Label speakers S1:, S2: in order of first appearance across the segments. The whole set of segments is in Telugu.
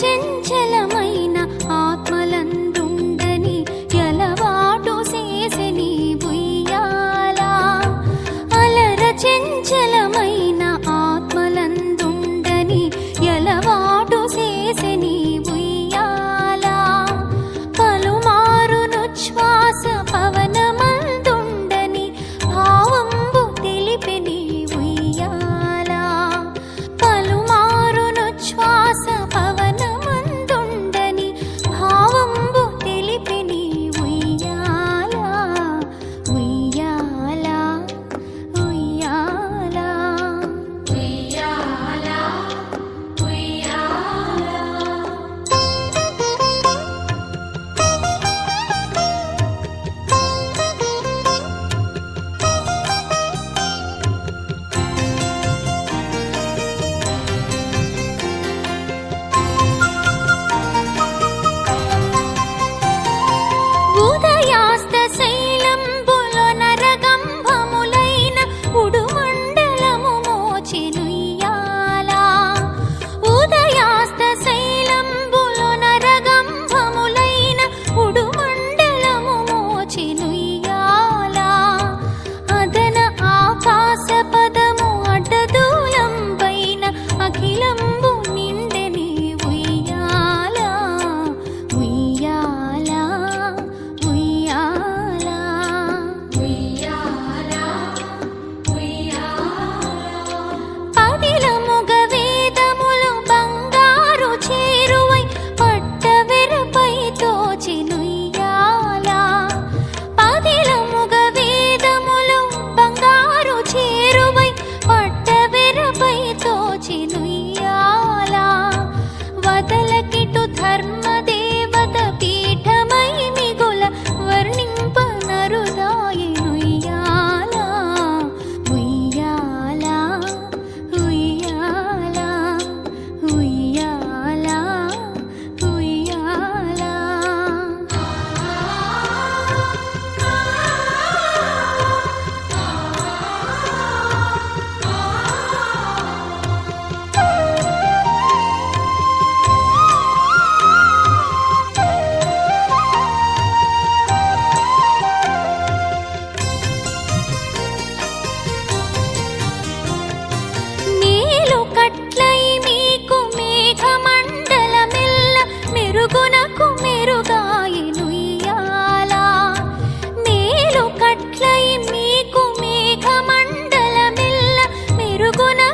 S1: చంచలమైన ఆత్మలందుండని ఎలవాటు చేసి నీ బుయ్యాలా అలర చెంచలమ ధర్మ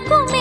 S1: 过